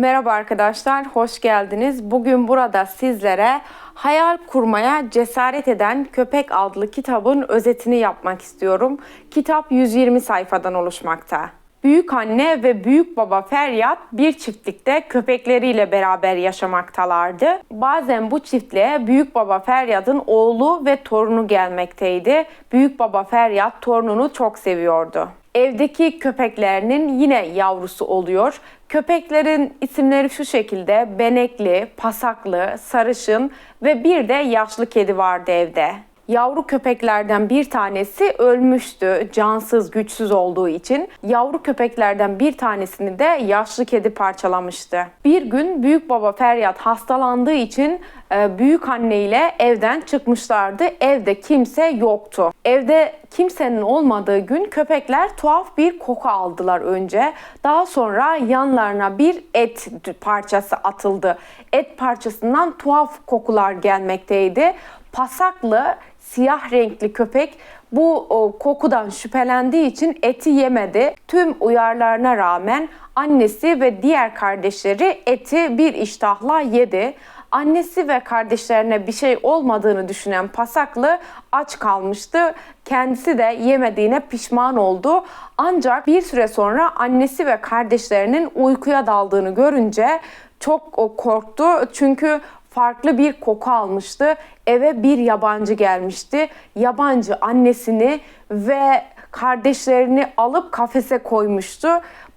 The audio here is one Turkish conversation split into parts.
Merhaba arkadaşlar, hoş geldiniz. Bugün burada sizlere Hayal Kurmaya Cesaret Eden Köpek adlı kitabın özetini yapmak istiyorum. Kitap 120 sayfadan oluşmakta. Büyük anne ve büyük baba Feryat bir çiftlikte köpekleriyle beraber yaşamaktalardı. Bazen bu çiftliğe büyük baba Feryat'ın oğlu ve torunu gelmekteydi. Büyük baba Feryat torununu çok seviyordu. Evdeki köpeklerinin yine yavrusu oluyor. Köpeklerin isimleri şu şekilde benekli, pasaklı, sarışın ve bir de yaşlı kedi vardı evde. Yavru köpeklerden bir tanesi ölmüştü cansız güçsüz olduğu için. Yavru köpeklerden bir tanesini de yaşlı kedi parçalamıştı. Bir gün büyük baba Feryat hastalandığı için e, büyük anne ile evden çıkmışlardı. Evde kimse yoktu. Evde kimsenin olmadığı gün köpekler tuhaf bir koku aldılar önce. Daha sonra yanlarına bir et parçası atıldı. Et parçasından tuhaf kokular gelmekteydi. Pasaklı siyah renkli köpek bu o, kokudan şüphelendiği için eti yemedi. Tüm uyarlarına rağmen annesi ve diğer kardeşleri eti bir iştahla yedi. Annesi ve kardeşlerine bir şey olmadığını düşünen Pasaklı aç kalmıştı. Kendisi de yemediğine pişman oldu. Ancak bir süre sonra annesi ve kardeşlerinin uykuya daldığını görünce çok korktu. Çünkü farklı bir koku almıştı. Eve bir yabancı gelmişti. Yabancı annesini ve kardeşlerini alıp kafese koymuştu.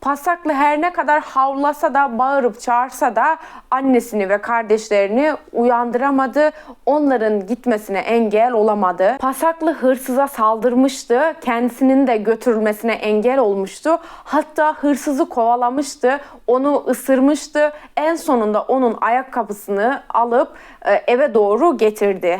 Pasaklı her ne kadar havlasa da bağırıp çağırsa da annesini ve kardeşlerini uyandıramadı. Onların gitmesine engel olamadı. Pasaklı hırsıza saldırmıştı. Kendisinin de götürülmesine engel olmuştu. Hatta hırsızı kovalamıştı. Onu ısırmıştı. En sonunda onun ayakkabısını alıp e, eve doğru getirdi.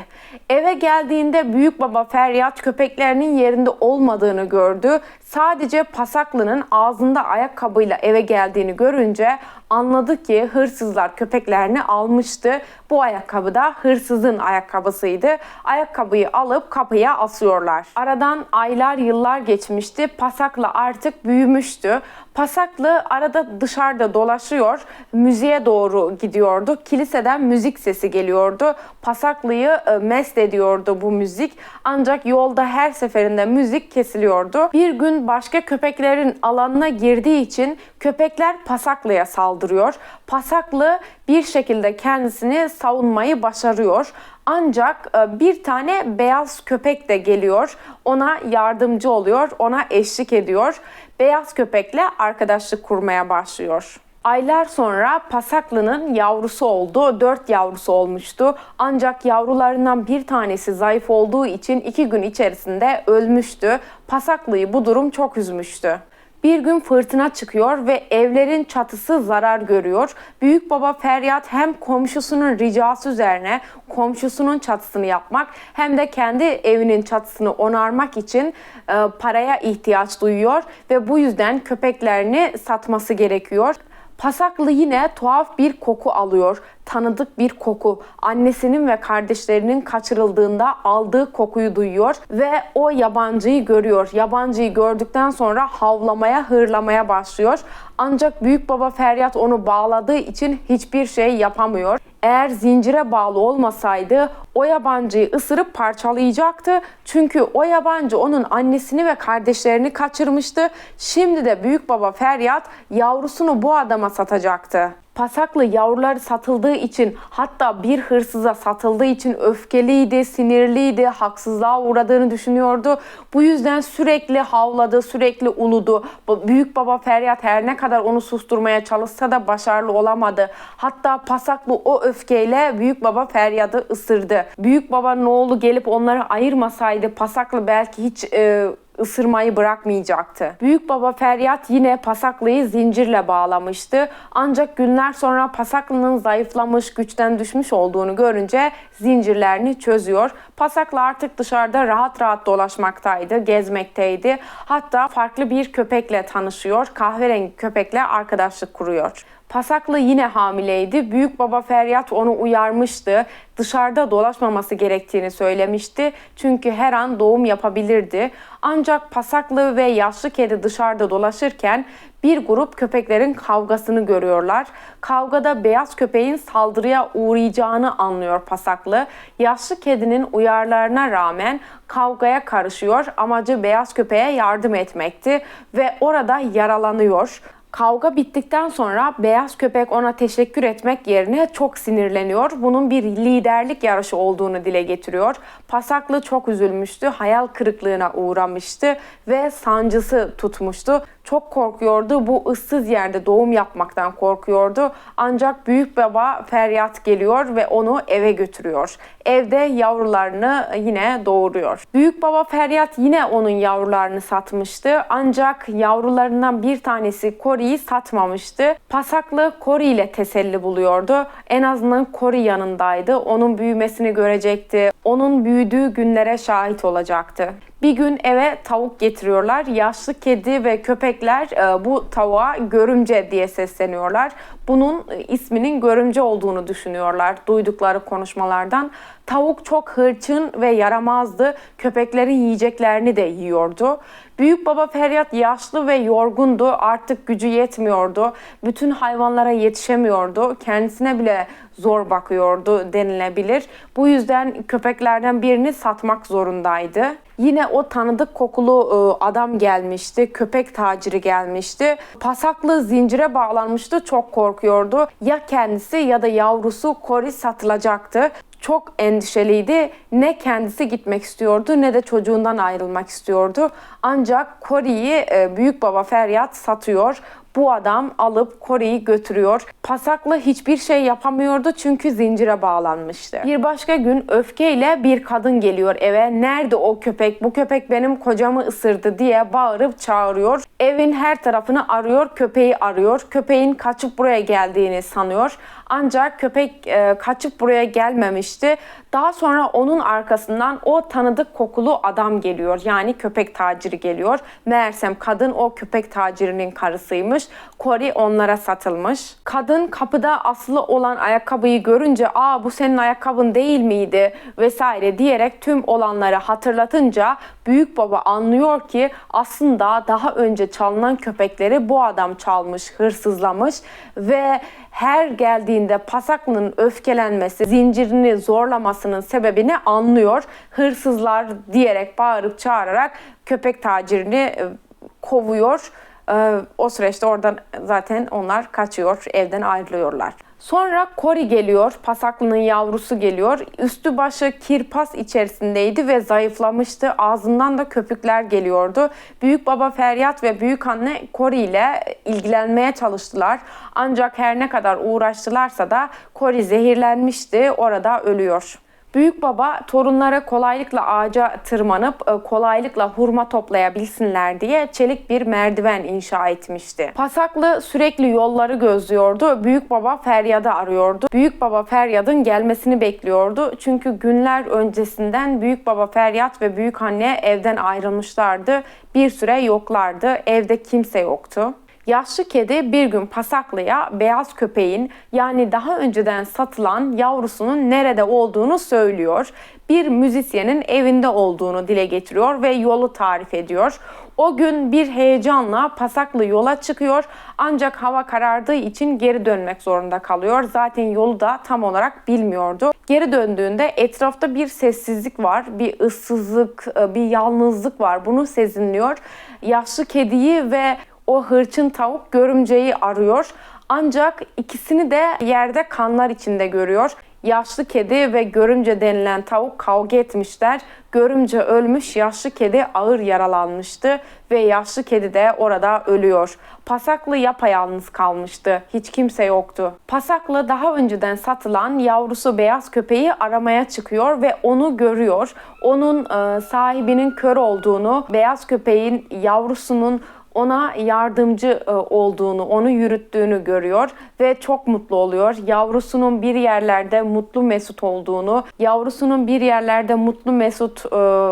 Eve geldiğinde büyük baba Feryat köpeklerinin yerinde olmadığını gördü. Sadece Pasaklı'nın ağzında ayakkabıyla eve geldiğini görünce anladı ki hırsızlar köpeklerini almıştı. Bu ayakkabı da hırsızın ayakkabısıydı. Ayakkabıyı alıp kapıya asıyorlar. Aradan aylar yıllar geçmişti. Pasaklı artık büyümüştü. Pasaklı arada dışarıda dolaşıyor, müziğe doğru gidiyordu. Kiliseden müzik sesi geliyordu. Pasaklı'yı e, mest ediyordu bu müzik. Ancak yolda her seferinde müzik kesiliyordu. Bir gün başka köpeklerin alanına girdiği için köpekler Pasaklı'ya saldırıyor. Pasaklı bir şekilde kendisini savunmayı başarıyor. Ancak e, bir tane beyaz köpek de geliyor. Ona yardımcı oluyor, ona eşlik ediyor. Beyaz köpekle arkadaşlık kurmaya başlıyor. Aylar sonra Pasaklı'nın yavrusu oldu. Dört yavrusu olmuştu. Ancak yavrularından bir tanesi zayıf olduğu için iki gün içerisinde ölmüştü. Pasaklı'yı bu durum çok üzmüştü. Bir gün fırtına çıkıyor ve evlerin çatısı zarar görüyor. Büyük baba Feryat hem komşusunun ricası üzerine komşusunun çatısını yapmak hem de kendi evinin çatısını onarmak için e, paraya ihtiyaç duyuyor ve bu yüzden köpeklerini satması gerekiyor. Pasaklı yine tuhaf bir koku alıyor. Tanıdık bir koku. Annesinin ve kardeşlerinin kaçırıldığında aldığı kokuyu duyuyor ve o yabancıyı görüyor. Yabancıyı gördükten sonra havlamaya, hırlamaya başlıyor. Ancak büyük baba Feryat onu bağladığı için hiçbir şey yapamıyor. Eğer zincire bağlı olmasaydı o yabancıyı ısırıp parçalayacaktı. Çünkü o yabancı onun annesini ve kardeşlerini kaçırmıştı. Şimdi de büyük baba Feryat yavrusunu bu adama satacaktı. Pasaklı yavruları satıldığı için hatta bir hırsıza satıldığı için öfkeliydi, sinirliydi, haksızlığa uğradığını düşünüyordu. Bu yüzden sürekli havladı, sürekli uludu. Büyük baba Feryat her ne kadar onu susturmaya çalışsa da başarılı olamadı. Hatta Pasaklı o öfkeyle büyük baba Feryat'ı ısırdı. Büyük babanın oğlu gelip onları ayırmasaydı Pasaklı belki hiç e, ısırmayı bırakmayacaktı. Büyük baba Feryat yine Pasaklı'yı zincirle bağlamıştı. Ancak günler sonra Pasaklı'nın zayıflamış, güçten düşmüş olduğunu görünce zincirlerini çözüyor. Pasaklı artık dışarıda rahat rahat dolaşmaktaydı, gezmekteydi. Hatta farklı bir köpekle tanışıyor, kahverengi köpekle arkadaşlık kuruyor. Pasaklı yine hamileydi. Büyük baba Feryat onu uyarmıştı. Dışarıda dolaşmaması gerektiğini söylemişti. Çünkü her an doğum yapabilirdi. Ancak Pasaklı ve yaşlı kedi dışarıda dolaşırken bir grup köpeklerin kavgasını görüyorlar. Kavgada beyaz köpeğin saldırıya uğrayacağını anlıyor Pasaklı. Yaşlı kedinin uyarlarına rağmen kavgaya karışıyor. Amacı beyaz köpeğe yardım etmekti ve orada yaralanıyor. Kavga bittikten sonra beyaz köpek ona teşekkür etmek yerine çok sinirleniyor. Bunun bir liderlik yarışı olduğunu dile getiriyor. Pasaklı çok üzülmüştü, hayal kırıklığına uğramıştı ve sancısı tutmuştu. Çok korkuyordu. Bu ıssız yerde doğum yapmaktan korkuyordu. Ancak büyük baba feryat geliyor ve onu eve götürüyor. Evde yavrularını yine doğuruyor. Büyük baba feryat yine onun yavrularını satmıştı. Ancak yavrularından bir tanesi Cory'yi satmamıştı. Pasaklı Cory ile teselli buluyordu. En azından Cory yanındaydı. Onun büyümesini görecekti. Onun büyüdüğü günlere şahit olacaktı. Bir gün eve tavuk getiriyorlar. Yaşlı kedi ve köpekler e, bu tavuğa görümce diye sesleniyorlar. Bunun e, isminin görümce olduğunu düşünüyorlar duydukları konuşmalardan. Tavuk çok hırçın ve yaramazdı. Köpeklerin yiyeceklerini de yiyordu. Büyük baba Feryat yaşlı ve yorgundu. Artık gücü yetmiyordu. Bütün hayvanlara yetişemiyordu. Kendisine bile zor bakıyordu denilebilir. Bu yüzden köpeklerden birini satmak zorundaydı. Yine o tanıdık kokulu e, adam gelmişti. Köpek taciri gelmişti. Pasaklı zincire bağlanmıştı. Çok korkuyordu. Ya kendisi ya da yavrusu Cory satılacaktı çok endişeliydi. Ne kendisi gitmek istiyordu ne de çocuğundan ayrılmak istiyordu. Ancak Cory'yi e, büyük baba Feryat satıyor. Bu adam alıp Cory'yi götürüyor. Pasaklı hiçbir şey yapamıyordu çünkü zincire bağlanmıştı. Bir başka gün öfkeyle bir kadın geliyor eve. Nerede o köpek? Bu köpek benim kocamı ısırdı diye bağırıp çağırıyor. Evin her tarafını arıyor, köpeği arıyor. Köpeğin kaçıp buraya geldiğini sanıyor. Ancak köpek e, kaçıp buraya gelmemişti. Daha sonra onun arkasından o tanıdık kokulu adam geliyor. Yani köpek taciri geliyor. Meğersem kadın o köpek tacirinin karısıymış. Cory onlara satılmış. Kadın kapıda asılı olan ayakkabıyı görünce ''Aa bu senin ayakkabın değil miydi?'' vesaire diyerek tüm olanları hatırlatınca büyük baba anlıyor ki aslında daha önce çalınan köpekleri bu adam çalmış, hırsızlamış ve her geldiğinde Pasaklı'nın öfkelenmesi, zincirini zorlamasının sebebini anlıyor. Hırsızlar diyerek bağırıp çağırarak köpek tacirini e, kovuyor. E, O süreçte oradan zaten onlar kaçıyor, evden ayrılıyorlar. Sonra Cory geliyor, Pasaklı'nın yavrusu geliyor. Üstü başı kirpas içerisindeydi ve zayıflamıştı. Ağzından da köpükler geliyordu. Büyük baba Feryat ve büyük anne Cory ile ilgilenmeye çalıştılar. Ancak her ne kadar uğraştılarsa da Cory zehirlenmişti, orada ölüyor. Büyük baba torunlara kolaylıkla ağaca tırmanıp e, kolaylıkla hurma toplayabilsinler diye çelik bir merdiven inşa etmişti. Pasaklı sürekli yolları gözlüyordu. Büyük baba Feryad'ı arıyordu. Büyük baba Feryad'ın gelmesini bekliyordu. Çünkü günler öncesinden büyük baba Feryat ve büyük anne evden ayrılmışlardı. Bir süre yoklardı. Evde kimse yoktu. Yaşlı kedi bir gün Pasaklı'ya beyaz köpeğin yani daha önceden satılan yavrusunun nerede olduğunu söylüyor. Bir müzisyenin evinde olduğunu dile getiriyor ve yolu tarif ediyor. O gün bir heyecanla Pasaklı yola çıkıyor ancak hava karardığı için geri dönmek zorunda kalıyor. Zaten yolu da tam olarak bilmiyordu. Geri döndüğünde etrafta bir sessizlik var, bir ıssızlık, bir yalnızlık var. Bunu sezinliyor. Yaşlı kediyi ve o hırçın tavuk görümceyi arıyor. Ancak ikisini de yerde kanlar içinde görüyor. Yaşlı kedi ve görümce denilen tavuk kavga etmişler. Görümce ölmüş, yaşlı kedi ağır yaralanmıştı ve yaşlı kedi de orada ölüyor. Pasaklı yapayalnız kalmıştı. Hiç kimse yoktu. Pasaklı daha önceden satılan yavrusu beyaz köpeği aramaya çıkıyor ve onu görüyor. Onun e, sahibinin kör olduğunu, beyaz köpeğin yavrusunun ona yardımcı e, olduğunu, onu yürüttüğünü görüyor ve çok mutlu oluyor. Yavrusunun bir yerlerde mutlu mesut olduğunu, yavrusunun bir yerlerde mutlu mesut e,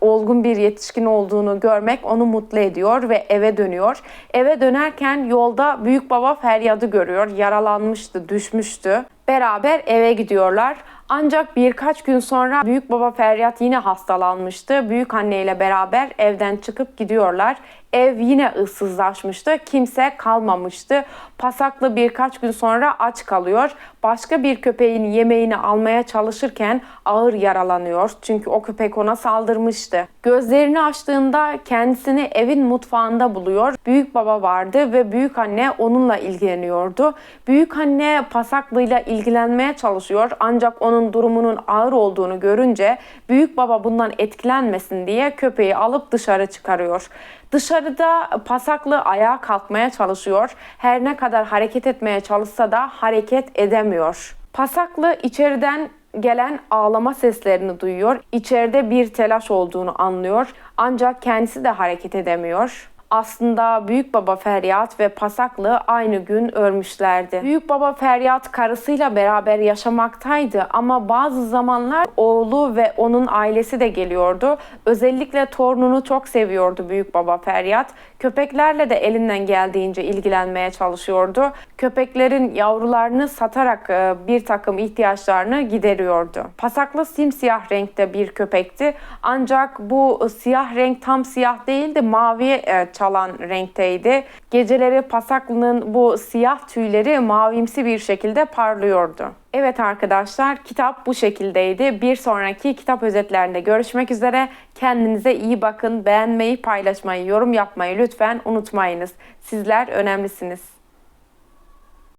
olgun bir yetişkin olduğunu görmek onu mutlu ediyor ve eve dönüyor. Eve dönerken yolda büyük baba feryadı görüyor. Yaralanmıştı, düşmüştü. Beraber eve gidiyorlar. Ancak birkaç gün sonra büyük baba Feryat yine hastalanmıştı. Büyük anne ile beraber evden çıkıp gidiyorlar. Ev yine ıssızlaşmıştı. Kimse kalmamıştı. Pasaklı birkaç gün sonra aç kalıyor. Başka bir köpeğin yemeğini almaya çalışırken ağır yaralanıyor. Çünkü o köpek ona saldırmıştı. Gözlerini açtığında kendisini evin mutfağında buluyor. Büyük baba vardı ve büyük anne onunla ilgileniyordu. Büyük anne pasaklıyla ilgilenmeye çalışıyor ancak onun durumunun ağır olduğunu görünce büyük baba bundan etkilenmesin diye köpeği alıp dışarı çıkarıyor. Dışarıda pasaklı ayağa kalkmaya çalışıyor. Her ne kadar hareket etmeye çalışsa da hareket edemiyor. Pasaklı içeriden gelen ağlama seslerini duyuyor. İçeride bir telaş olduğunu anlıyor. Ancak kendisi de hareket edemiyor. Aslında Büyük Baba Feryat ve Pasaklı aynı gün ölmüşlerdi. Büyük Baba Feryat karısıyla beraber yaşamaktaydı ama bazı zamanlar oğlu ve onun ailesi de geliyordu. Özellikle torununu çok seviyordu Büyük Baba Feryat. Köpeklerle de elinden geldiğince ilgilenmeye çalışıyordu. Köpeklerin yavrularını satarak e, bir takım ihtiyaçlarını gideriyordu. Pasaklı simsiyah renkte bir köpekti. Ancak bu siyah renk tam siyah değildi, mavi e, çalan renkteydi. Geceleri Pasaklı'nın bu siyah tüyleri mavimsi bir şekilde parlıyordu. Evet arkadaşlar kitap bu şekildeydi. Bir sonraki kitap özetlerinde görüşmek üzere. Kendinize iyi bakın. Beğenmeyi, paylaşmayı, yorum yapmayı lütfen unutmayınız. Sizler önemlisiniz.